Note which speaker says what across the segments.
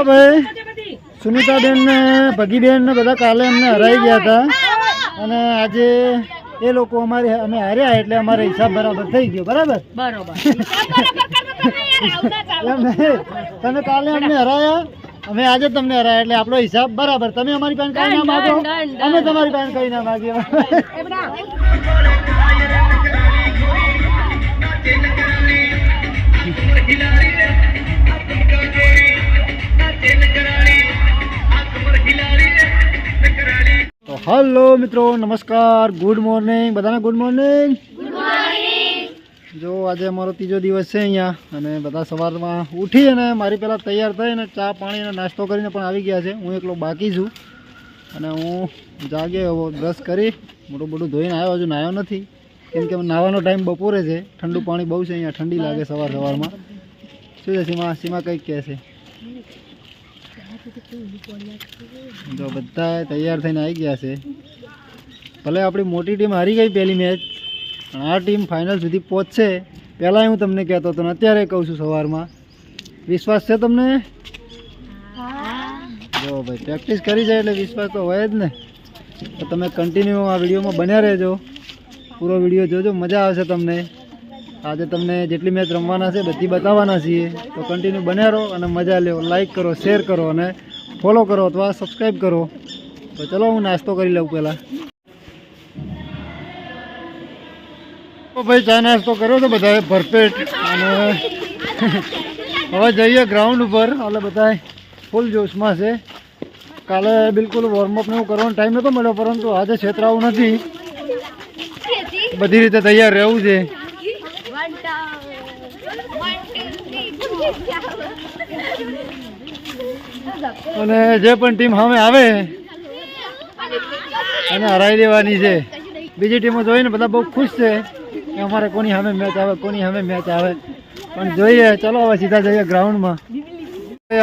Speaker 1: ભાઈ સુનિતાબેન ને ભગીબેન ને બધા કાલે અમને હરાઈ ગયા હતા. અને આજે એ લોકો અમારે અમે હાર્યા એટલે અમારો હિસાબ બરાબર થઈ ગયો બરાબર?
Speaker 2: બરોબર.
Speaker 1: તમે કાલે અમને હરાયા અમે આજે તમને હરાયા એટલે આપણો હિસાબ બરાબર. તમે અમારી પાસે કઈ ના માગો. અમે તમારી પાસે કઈ ના માગીએ. હલો મિત્રો નમસ્કાર. ગુડ મોર્નિંગ બધાને ગુડ મોર્નિંગ જો આજે અમારો ત્રીજો દિવસ છે અહીંયા અને બધા સવારમાં ઉઠી અને મારી પહેલાં તૈયાર થઈને ચા પાણી અને નાસ્તો કરીને પણ આવી ગયા છે. હું એકલો બાકી છું અને હું જાગે એવો બ્રશ કરી મોટું મોટું ધોઈને આવ્યો હજુ નાહ્યો નથી. કેમ કે નાહવાનો ટાઈમ બપોરે છે. ઠંડુ પાણી બહુ છે અહીંયા. ઠંડી લાગે સવાર સવારમાં. શું છે? સીમા સીમા કંઈક કહે છે. જો બધા તૈયાર થઈને આવી ગયા છે. ભલે આપણી મોટી ટીમ હારી ગઈ પહેલી મેચ પણ આ ટીમ ફાઇનલ સુધી પહોંચશે પહેલાં હું તમને કહેતો હતો ને અત્યારે કહું છું સવારમાં. વિશ્વાસ છે તમને? જો ભાઈ પ્રેક્ટિસ કરી જાય એટલે વિશ્વાસ તો હોય જ ને. તો તમે કન્ટિન્યુ આ વિડીયોમાં બન્યા રહેજો. પૂરો વીડિયો જોજો, મજા આવશે તમને. આજે તમને જેટલી મેચ રમવાના છે, બધી બતાવવાના છીએ. તો કન્ટિન્યુ બન્યા રહો અને મજા લેવો લાઈક કરો શેર કરો અને ફોલો કરો અથવા સબસ્ક્રાઈબ કરો. તો ચલો, હું નાસ્તો કરી લઉં પહેલાં. તો ભાઈ, ચા નાસ્તો કર્યો તો બધાએ? ભરપેટ. અને હવે જઈએ ગ્રાઉન્ડ ઉપર. એટલે બધા ફૂલ જોશમાં છે. કાલે બિલકુલ વોર્મઅપ ને એવું કરવાનો ટાઈમ નહોતો મળ્યો, પરંતુ આજે છેતરાવું નથી. બધી રીતે તૈયાર રહેવું છે. અને જે પણ ટીમ સામે આવે, એને હરાઈ દેવાની છે. બીજી ટીમો જોઈને બધા બહુ ખુશ છે કે અમારે કોની સામે મેચ આવે, કોની સામે મેચ આવે. પણ જોઈએ, ચલો હવે સીધા જઈએ ગ્રાઉન્ડમાં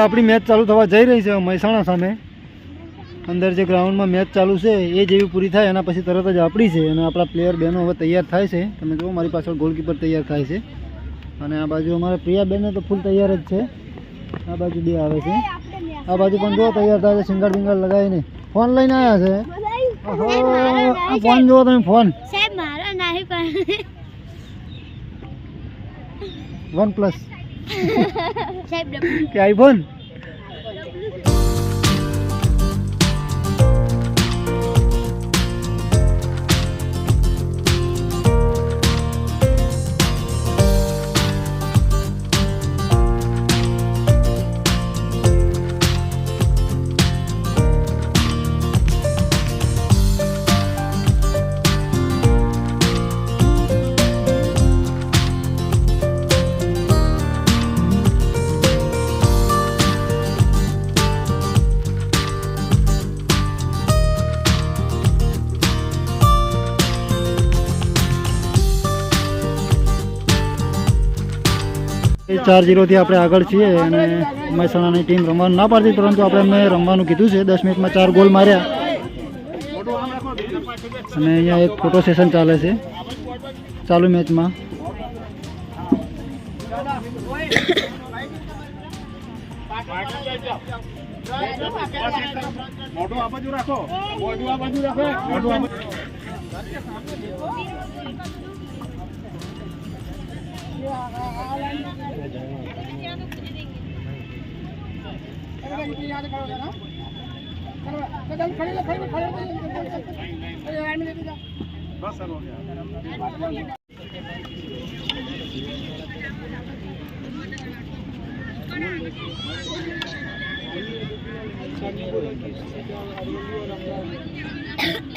Speaker 1: આપણી મેચ ચાલુ થવા જઈ રહી છે મહેસાણા સામે. અંદર જે ગ્રાઉન્ડમાં મેચ ચાલુ છે એ જેવી પૂરી થાય એના પછી તરત જ આપણી છે અને આપણા પ્લેયર બહેનો હવે તૈયાર થાય છે. તમે જુઓ મારી પાછળ ગોલકીપર તૈયાર થાય છે. અને આ બાજુ અમારા પ્રિયા બહેનો તો ફૂલ તૈયાર જ છે. આ બાજુ બે આવે છે. આ બાજુ પણ જુઓ તૈયાર થાય છે શિંગાર બિંગાર લગાવીને. ફોન લઈને આવ્યા છે. આ ફોન જુઓ તમે ફોન. One plus. કે આઈફોન ચાર જીરોથી આપણે આગળ છીએ અને મહેસાણાની ટીમ રમવાનું ના પાડતી, પરંતુ આપણે એમને રમવાનું કીધું છે. દસ મિનિટમાં ચાર ગોલ માર્યા. અને અહીંયા એક ફોટો સેશન ચાલે છે. ચાલુ મેચમાં बस सर हो गया Thank you.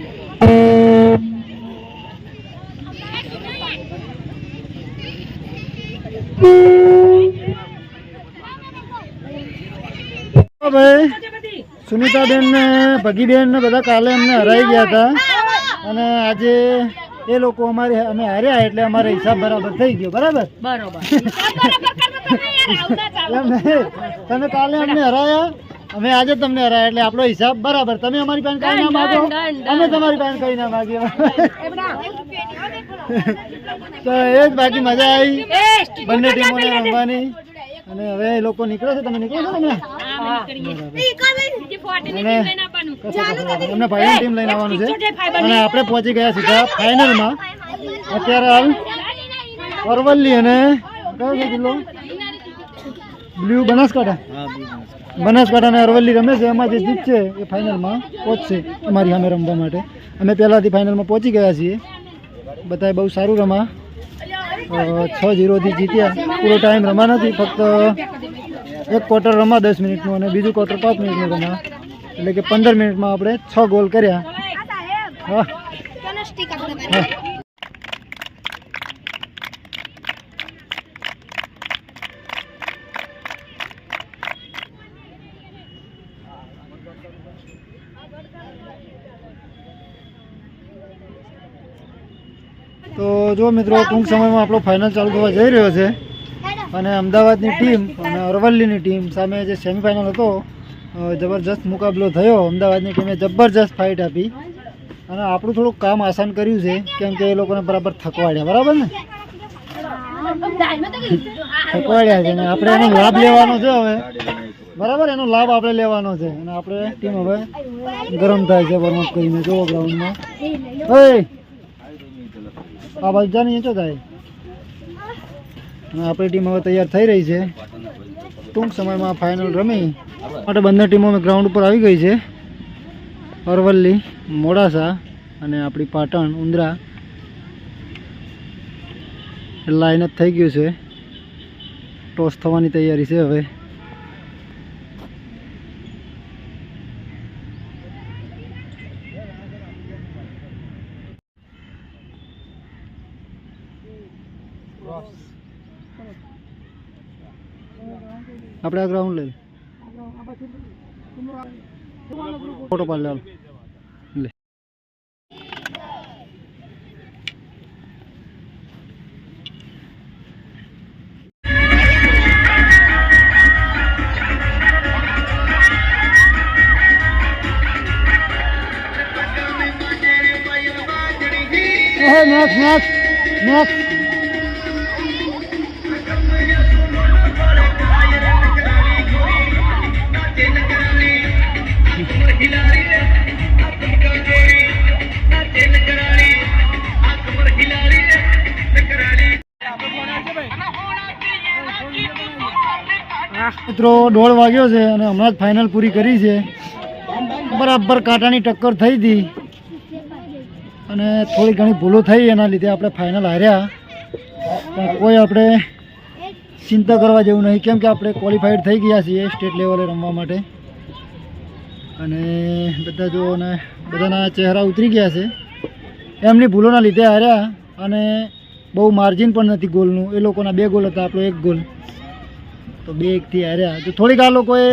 Speaker 1: ભાઈ સુનિતાબેન ને ભગીબેન ને બધા કાલે અમને હરાઈ ગયા હતા. અને આજે એ લોકો અમારે અમે હાર્યા એટલે અમારે હિસાબ બરાબર થઈ ગયો બરાબર? બરોબર. તમે કાલે અમને હરાયા. અમે આજે તમને હરાયા એટલે આપણો હિસાબ બરાબર. તમે અમારી પાસે કઈ ના માગો અમે તમારી પાસે કઈ ના માગીએ. તો એ જ બાકી મજા આવી. બંને ટીમોને રમવાની. અને હવે એ લોકો નીકળે છે. તમે નીકળો છો ને અને અમને ફાઇનલ ટીમ લઈને આવવાનું છે. અને આપણે પહોંચી ગયા સીધા ફાઇનલમાં અત્યારે હાલ અરવલ્લી અને કયો છે જિલ્લો? બ્લુ બનાસકાંઠા? બનાસકાંઠા. અને અરવલ્લી રમે છે એમાં જે જીતશે એ ફાઇનલમાં પહોંચશે અમારી સામે રમવા માટે. અમે પહેલાંથી ફાઇનલમાં પહોંચી ગયા છીએ. બધાએ બહુ સારું રમા. છ જીરોથી જીત્યા. પૂરો ટાઈમ રમા નથી ફક્ત એક ક્વાર્ટર રમા દસ મિનિટનું અને બીજું ક્વાર્ટર પાંચ મિનિટનું રમા. એટલે કે પંદર મિનિટમાં આપણે છ ગોલ કર્યા. હા હા તો જો મિત્રો, ટૂંક સમયમાં આપણો ફાઇનલ ચાલુ થવા જઈ રહ્યો છે. અને અમદાવાદની ટીમ અને અરવલ્લીની ટીમ સામે જે સેમિફાઇનલ હતો જબરજસ્ત મુકાબલો થયો. અમદાવાદની ટીમે જબરજસ્ત ફાઇટ આપી. અને આપણું થોડુંક કામ આસાન કર્યું છે, કેમ કે એ લોકોને બરાબર થકવાડ્યા. બરાબર ને? થકવાડ્યા છે ને. આપણે એનો લાભ લેવાનો છે હવે. બરાબર? એનો લાભ આપણે લેવાનો છે. અને આપણે ટીમ હવે ગરમ થાય છે વોર્મઅપ કરીને. જોવો ગ્રાઉન્ડમાં આ બાજુ જા નહીં થાય આપણી ટીમ હવે તૈયાર થઈ રહી છે. ટૂંક સમયમાં ફાઇનલ રમી. માટે બંને ટીમો ગ્રાઉન્ડ ઉપર આવી ગઈ છે. અરવલ્લી, મોડાસા અને આપણી પાટણ, ઉંદરા. લાઈન જ થઈ ગયું છે. ટોસ થવાની તૈયારી છે હવે. આપણે આ ગ્રાઉન્ડ લઈ ફોટો પાડ લે. લે. Next, next, નેક્સ્ટ મિત્રો, દોઢ વાગ્યો છે અને હમણાં જ ફાઇનલ પૂરી કરી છે. બરાબર કાંટાની ટક્કર થઈ હતી. અને થોડી ઘણી ભૂલો થઈ એના લીધે આપણે ફાઇનલ હાર્યા. પણ કોઈ આપણે ચિંતા કરવા જેવું નહીં. કેમ કે આપણે ક્વોલિફાઈડ થઈ ગયા છીએ સ્ટેટ લેવલે રમવા માટે. અને બધા જો અને બધાના ચહેરા ઉતરી ગયા છે. એમની ભૂલોના લીધે હાર્યા અને બહુ માર્જિન પણ નથી ગોલનું એ લોકોના બે ગોલ હતા, આપણો એક ગોલ તો બે એકથી હાર્યા. તો થોડીક આ લોકોએ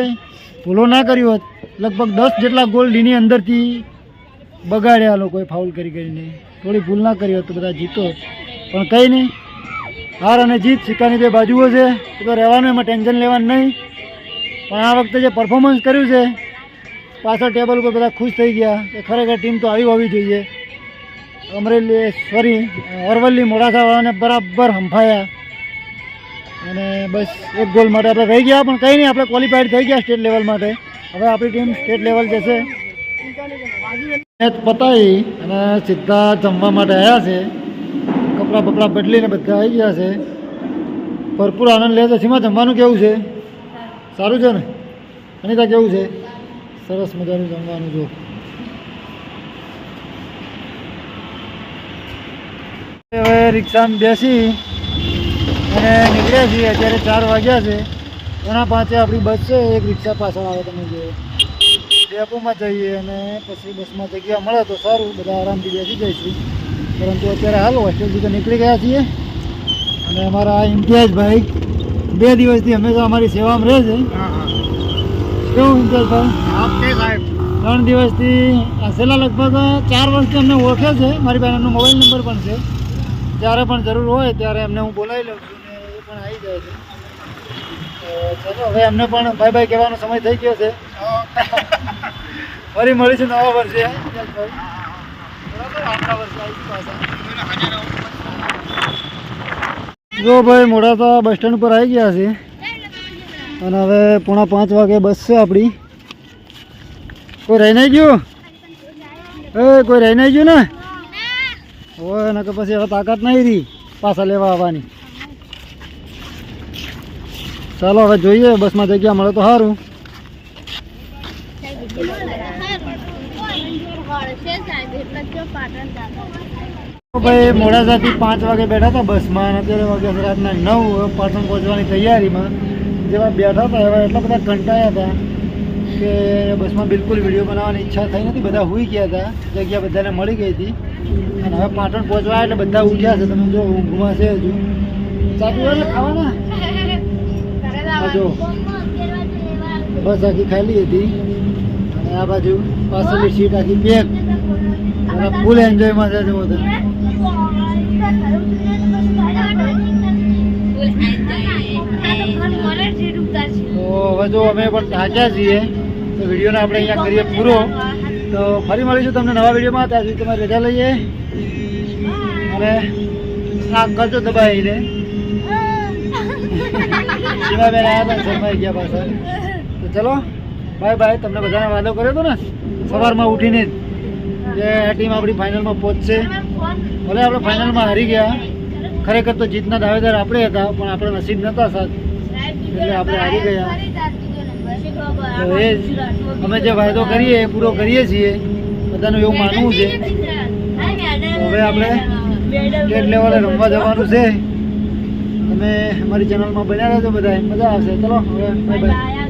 Speaker 1: ભૂલો ના કર્યો હોત. લગભગ દસ જેટલા ગોલ ડીની અંદરથી બગાડ્યા લોકોએ ફાઉલ કરી કરીને. થોડી ભૂલ ના કરી હોત તો બધા જીતો પણ કંઈ નહીં. હાર અને જીત સિક્કાની બે બાજુઓ છે. એ તો રહેવાનું, એમાં ટેન્શન લેવાનું નહીં. પણ આ વખતે જે પરફોર્મન્સ કર્યું છે, પાછળ ટેબલ ઉપર બધા ખુશ થઈ ગયા કે ખરેખર ટીમ તો આવી હોવી જોઈએ. અમરેલી સોરી અરવલ્લી મોડાસાવાળાને બરાબર હંફાયા અને બસ એક ગોલ માટે આપણે રહી ગયા, પણ કંઈ નહીં, આપણે ક્વોલિફાઈડ થઈ ગયા સ્ટેટ લેવલ માટે. હવે આપણી ટીમ સ્ટેટ લેવલ જશે. મેચ પતાવી અને સીધા જમવા માટે આવ્યા છે. કપડાં બપડા બદલીને બધા આવી ગયા છે. ભરપૂર આનંદ લે છે. સીમા, જમવાનું કેવું છે? સારું છે ને? અનિતા, કેવું છે? સરસ મજાનું જમવાનું, જો. હવે રિક્ષામાં બેસી અને નીકળ્યા છીએ અત્યારે ચાર વાગ્યા છે. એના પાંચે આપણી બસ છે એક રિક્ષા પાછળ આવે તમે જો ડેપોમાં જઈએ અને પછી બસમાં જગ્યા મળે તો સારું બધા આરામથી બેસી જઈશું. પરંતુ અત્યારે હાલ હોસ્ટેલથી તો નીકળી ગયા છીએ. અને અમારા ઇમ્તિયાઝભાઈ બે દિવસથી હંમેશા અમારી સેવામાં રહે છે. કેવું ઇમ્તિયાઝભાઈ? ત્રણ દિવસથી આ છેલ્લા લગભગ ચાર વર્ષથી અમને ઓળખે છે. મારી એમનો મોબાઈલ નંબર પણ છે. જ્યારે પણ જરૂર હોય ત્યારે એમને હું બોલાવી લઉં છું. પણ આવી જાય છે. ચલો હવે એમને પણ બાય બાય કહેવાનો સમય થઈ ગયો છે. ફરી મળીશું નવા વર્ષે. જો ભાઈ મોડાસા બસ સ્ટેન્ડ પર આવી ગયા છે. અને હવે પોણા પાંચ વાગે બસ છે આપણી. કોઈ રહી નહીં ગયું? એ કોઈ રહી નહીં ગયું ને? હોય ને કે પછી હવે તાકાત નહીં રહી પાછા લેવા આવવાની. ચાલો, હવે જોઈએ, બસમાં જગ્યા મળે તો સારું ભાઈ, મોડાસાથી પાંચ વાગે બેઠા હતા બસમાં અને અત્યારે વાગ્યા છે રાતના નવ પાટણ પહોંચવાની તૈયારીમાં. જેવા બેઠા હતા, એવા એટલા બધા કંટાયા હતા કે બસમાં બિલકુલ વીડિયો બનાવવાની ઈચ્છા થઈ નથી. બધા હોઈ ગયા હતા, જગ્યા બધાને મળી ગઈ હતી. અને હવે પાટણ પહોંચવા એટલે બધા ઉઠ્યા છે. તમે જો, ઊંઘમાં છે હજુ. ચાલુ હોય ખાવાના? જો બસ આખી ખાલી હતી. અને આ બાજુ પાછળની સીટ આખી પેક અને ફૂલ એન્જોયમાં છે જુઓ તમે. તો હવે જો અમે પણ થાક્યા છીએ, તો વિડીયોને આપણે અહીંયા કરીએ પૂરો. તો ફરી મળીશું તમને નવા વિડીયોમાં. ત્યાં સુધી તમારે રજા લઈએ. અને આ કરજો દબાઈને. સીમાબેન આવ્યા હતા શરમાઈ ગયા પાછા. તો ચલો બાય બાય તમને બધાને વાદો કર્યો હતો ને? સવારમાં ઉઠીને જ. કે આ ટીમ આપણી ફાઇનલમાં પહોંચશે. ભલે આપણે ફાઇનલમાં હારી ગયા ખરેખર તો જીતના દાવેદાર આપણે હતા પણ આપણે નસીબ નહોતા સાથ. એટલે આપણે હારી ગયા. તો એ અમે જે વાયદો કરીએ એ પૂરો કરીએ છીએ. બધાનું એવું માનવું છે. હવે આપણે સ્ટેટ લેવલે રમવા જવાનું છે. તમે અમારી ચેનલમાં બન્યા રહેજો બધા મજા આવશે. ચલો હવે બાય બાય